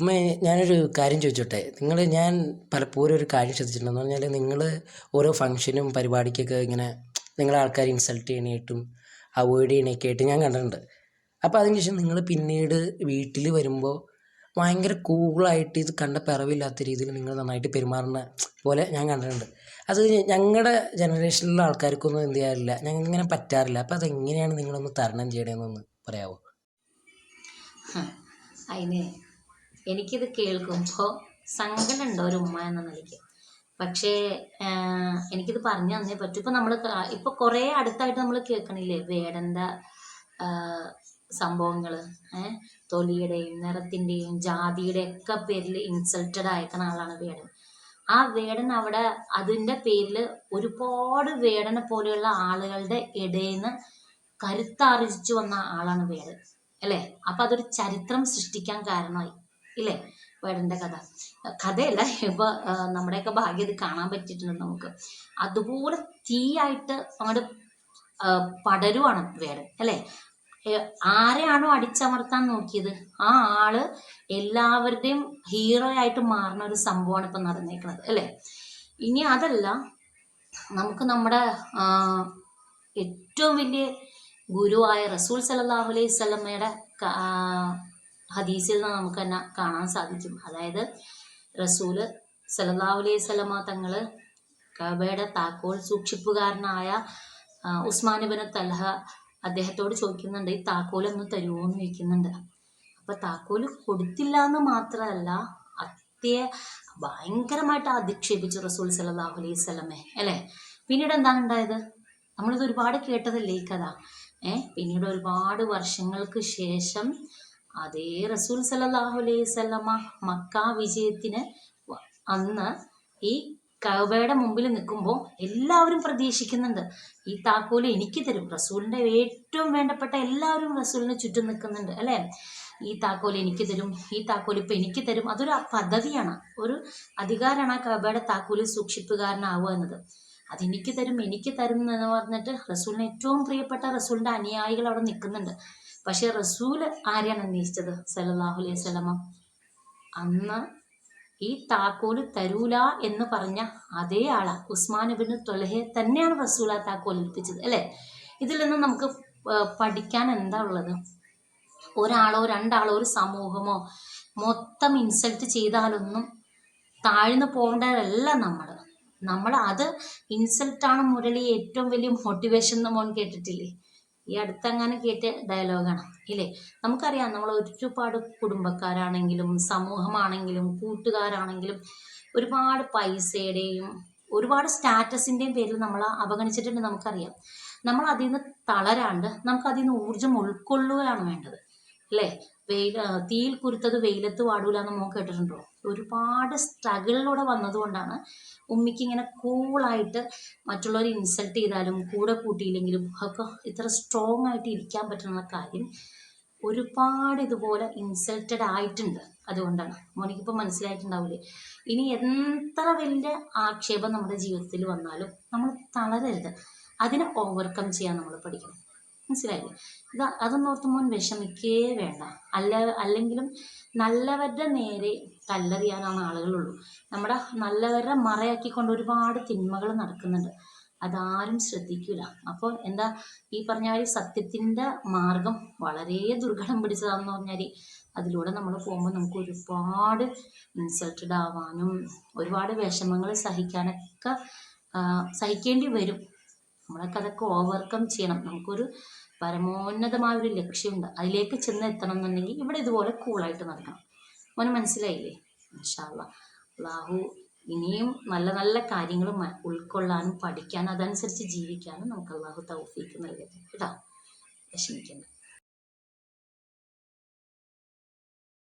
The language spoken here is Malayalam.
അമ്മേ ഞാനൊരു കാര്യം ചോദിച്ചോട്ടെ? നിങ്ങൾ ഞാൻ പലപ്പോഴും ഒരു കാര്യം ശ്രദ്ധിച്ചിട്ടുണ്ടെന്ന് പറഞ്ഞാൽ നിങ്ങൾ ഓരോ ഫംഗ്ഷനും പരിപാടിക്കൊക്കെ ഇങ്ങനെ നിങ്ങളെ ആൾക്കാരെ ഇൻസൾട്ട് ചെയ്യണേട്ടും അവോയ്ഡ് ചെയ്യണൊക്കെ ആയിട്ട് ഞാൻ കണ്ടിട്ടുണ്ട്. അപ്പോൾ അതിന് ശേഷം നിങ്ങൾ പിന്നീട് വീട്ടിൽ വരുമ്പോൾ ഭയങ്കര കൂളായിട്ട് ഇത് കണ്ട പിറവില്ലാത്ത രീതിയിൽ നിങ്ങൾ നന്നായിട്ട് പെരുമാറുന്ന പോലെ ഞാൻ കണ്ടിട്ടുണ്ട്. അത് ഞങ്ങളുടെ ജനറേഷനിലുള്ള ആൾക്കാർക്കൊന്നും എന്ത് ചെയ്യാറില്ല. ഞങ്ങൾക്ക് ഇങ്ങനെ പറ്റാറില്ല. അപ്പോൾ അതെങ്ങനെയാണ് നിങ്ങളൊന്ന് തരണം ചെയ്യണമെന്നൊന്ന് പറയാമോ അതിന് എനിക്കിത് കേൾക്കുമ്പോൾ സങ്കടമുണ്ട് ഒരു ഉമ്മ എന്ന നിലയ്ക്ക്. പക്ഷേ എനിക്കിത് പറഞ്ഞു തന്നേ പറ്റൂ. ഇപ്പം നമ്മൾ ഇപ്പം കുറേ അടുത്തായിട്ട് നമ്മൾ കേൾക്കണില്ലേ? വേടന്റെ സംഭവങ്ങൾ ഏർ തൊലിയുടെയും നിറത്തിന്റെയും ജാതിയുടെ ഒക്കെ പേരിൽ ഇൻസൾട്ടഡ് അയക്കണ ആളാണ് വേടൻ. ആ വേടൻ അവിടെ അതിന്റെ പേരിൽ ഒരുപാട് വേടനെ പോലെയുള്ള ആളുകളുടെ ഇടയിൽ നിന്ന് കരുത്താർജിച്ചു വന്ന ആളാണ് വേടൻ. അല്ലേ? അപ്പം അതൊരു ചരിത്രം സൃഷ്ടിക്കാൻ കാരണമായി. ഇല്ലേ? വേടന്റെ കഥ. കഥയല്ല ഇപ്പൊ നമ്മുടെയൊക്കെ ഭാഗ്യം ഇത് കാണാൻ പറ്റിയിട്ടുണ്ട് നമുക്ക്. അതുപോലെ തീയായിട്ട് അങ്ങോട്ട് പടരുവാണ് വേടൻ അല്ലേ? ആരെയാണോ അടിച്ചമർത്താൻ നോക്കിയത്? ആ ആൾ എല്ലാവരുടെയും ഹീറോ ആയിട്ട് മാറുന്ന ഒരു സംഭവമാണ് ഇപ്പൊ നടന്നേക്കുന്നത് അല്ലേ? ഇനി അതല്ല നമുക്ക് നമ്മുടെ ഏറ്റവും വലിയ ഗുരുവായ റസൂൽ സല്ലല്ലാഹു അലൈഹി സ്വലമ്മയുടെ ഹദീസിൽ നിന്ന് നമുക്ക് തന്നെ കാണാൻ സാധിക്കും. അതായത് റസൂൽ സല്ലല്ലാഹു അലൈഹി സ്വലമ തങ്ങൾ കബയുടെ താക്കോൽ സൂക്ഷിപ്പുകാരനായ ഇബ്നു തൽഹ അദ്ദേഹത്തോട് ചോദിക്കുന്നുണ്ട് ഈ താക്കോൽ ഒന്ന് തരുമോ എന്ന് ചോദിക്കുന്നുണ്ട്. അപ്പൊ താക്കോൽ കൊടുത്തില്ല എന്ന് മാത്രമല്ല അത്യ ഭയങ്കരമായിട്ട് അധിക്ഷേപിച്ചു റസൂൽ സല്ലല്ലാഹു അലൈഹി സ്വലമെ അല്ലേ? പിന്നീട് എന്താണ് ഉണ്ടായത്? നമ്മളിത് ഒരുപാട് കേട്ടതല്ലേ ഈ കഥ? ഏഹ് പിന്നീട് ഒരുപാട് വർഷങ്ങൾക്ക് ശേഷം അതേ റസൂൽ സലാഹു അലൈഹി സ്വലമ മക്ക വിജയത്തിന് അന്ന് ഈ കവയുടെ മുമ്പിൽ നിൽക്കുമ്പോൾ എല്ലാവരും പ്രതീക്ഷിക്കുന്നുണ്ട്. ഈ താക്കോൽ എനിക്ക് തരും. റസൂലിന്റെ ഏറ്റവും വേണ്ടപ്പെട്ട എല്ലാവരും റസൂലിന് ചുറ്റും നിൽക്കുന്നുണ്ട് അല്ലേ? ഈ താക്കോൽ എനിക്ക് തരും ഈ താക്കോൽ ഇപ്പം എനിക്ക് തരും. അതൊരു പദവിയാണ് ഒരു അധികാരമാണ് ആ കവയുടെ താക്കോൽ സൂക്ഷിപ്പുകാരനാവുക എന്നത്. അതെനിക്ക് തരും എനിക്ക് തരും എന്ന് പറഞ്ഞിട്ട് റസൂലിന് ഏറ്റവും പ്രിയപ്പെട്ട റസൂലിന്റെ അനുയായികൾ അവിടെ നിൽക്കുന്നുണ്ട്. പക്ഷെ റസൂൽ ആരെയാണ് അന്വേഷിച്ചത്? സല്ലല്ലാഹു അലൈഹി സ്വലമ അന്ന് ഈ താക്കോൽ തരൂല എന്ന് പറഞ്ഞ അതേ ആളാ ഉസ്മാൻ ഇബിന് തൊലഹെ തന്നെയാണ് റസൂൽ ആ താക്കോൽ ഏൽപ്പിച്ചത് അല്ലേ? ഇതിൽ നിന്ന് നമുക്ക് പഠിക്കാൻ എന്താ ഉള്ളത്? ഒരാളോ രണ്ടാളോ ഒരു സമൂഹമോ മൊത്തം ഇൻസൾട്ട് ചെയ്താലൊന്നും താഴ്ന്നു പോകേണ്ടതല്ല നമ്മൾ നമ്മൾ അത് ഇൻസൾട്ടാണ് മുരളി ഏറ്റവും വലിയ മോട്ടിവേഷൻ എന്ന് മോൻ കേട്ടിട്ടില്ലേ? ഈ അടുത്തങ്ങനെ കേട്ട ഡയലോഗാണ് ഇല്ലേ? നമുക്കറിയാം നമ്മൾ ഒരുപാട് കുടുംബക്കാരാണെങ്കിലും സമൂഹമാണെങ്കിലും കൂട്ടുകാരാണെങ്കിലും ഒരുപാട് പൈസയുടെയും ഒരുപാട് സ്റ്റാറ്റസിന്റെയും പേരിൽ നമ്മൾ അവഗണിച്ചിട്ടുണ്ട് നമുക്കറിയാം. നമ്മൾ അതിൽ നിന്ന് തളരാണ്ട് നമുക്ക് അതിൽ നിന്ന് ഊർജം ഉൾക്കൊള്ളുകയാണ് വേണ്ടത്. അല്ലേ വെയിൽ തീയിൽ കുരുത്തത് വെയിലത്ത് വാടൂല എന്ന് മോൻ കേട്ടിട്ടുണ്ടോ? ഒരുപാട് സ്ട്രഗിളിലൂടെ വന്നതുകൊണ്ടാണ് ഉമ്മിക്ക് ഇങ്ങനെ കൂളായിട്ട് മറ്റുള്ളവർ ഇൻസൾട്ട് ചെയ്താലും കൂടെ കൂട്ടിയില്ലെങ്കിലും ഒക്കെ ഇത്ര സ്ട്രോങ് ആയിട്ട് ഇരിക്കാൻ പറ്റുന്ന കാര്യം ഒരുപാട് ഇതുപോലെ ഇൻസൾട്ടഡ് ആയിട്ടുണ്ട്. അതുകൊണ്ടാണ്. മോനിക്കിപ്പോൾ മനസ്സിലായിട്ടുണ്ടാവില്ലേ ഇനി എത്ര വലിയ ആക്ഷേപം നമ്മുടെ ജീവിതത്തിൽ വന്നാലും നമ്മൾ തളരരുത്. അതിനെ ഓവർകം ചെയ്യാൻ നമ്മൾ പഠിക്കണം. മനസ്സിലായില്ലേ? ഇത് അതൊന്നും ഓർത്ത് മോൻ വിഷമിക്കേ വേണ്ട. അല്ല അല്ലെങ്കിലും നല്ലവരുടെ നേരെ കല്ലെറിയാനാണ് ആളുകളുള്ളൂ. നമ്മുടെ നല്ലവരെ മറയാക്കിക്കൊണ്ട് ഒരുപാട് തിന്മകൾ നടക്കുന്നുണ്ട്. അതാരും ശ്രദ്ധിക്കില്ല അപ്പോൾ എന്താ ഈ പറഞ്ഞ മാതിരി സത്യത്തിന്റെ മാർഗം വളരെ ദുർഘടം പിടിച്ചതാണെന്ന് പറഞ്ഞാൽ അതിലൂടെ നമ്മൾ പോകുമ്പോൾ നമുക്ക് ഒരുപാട് ഇൻസൾട്ടഡ് ആവാനും ഒരുപാട് വിഷമങ്ങൾ സഹിക്കാനൊക്കെ സഹിക്കേണ്ടി വരും. നമ്മളൊക്കെ അതൊക്കെ ഓവർകം ചെയ്യണം. നമുക്കൊരു പരമോന്നതമായ ഒരു ലക്ഷ്യമുണ്ട്. അതിലേക്ക് ചെന്ന് എത്തണം എന്നുണ്ടെങ്കിൽ ഇവിടെ ഇതുപോലെ കൂളായിട്ട് നടക്കണം. മോന് മനസ്സിലായില്ലേ? മാഷാല്ല അള്ളാഹു ഇനിയും നല്ല നല്ല കാര്യങ്ങൾ ഉൾക്കൊള്ളാനും പഠിക്കാനും അതനുസരിച്ച് ജീവിക്കാനും നമുക്ക് അള്ളാഹു തൗഫീക്ക് നൽകട്ടെ. കേട്ടോ? വിഷമിക്കണ്ട.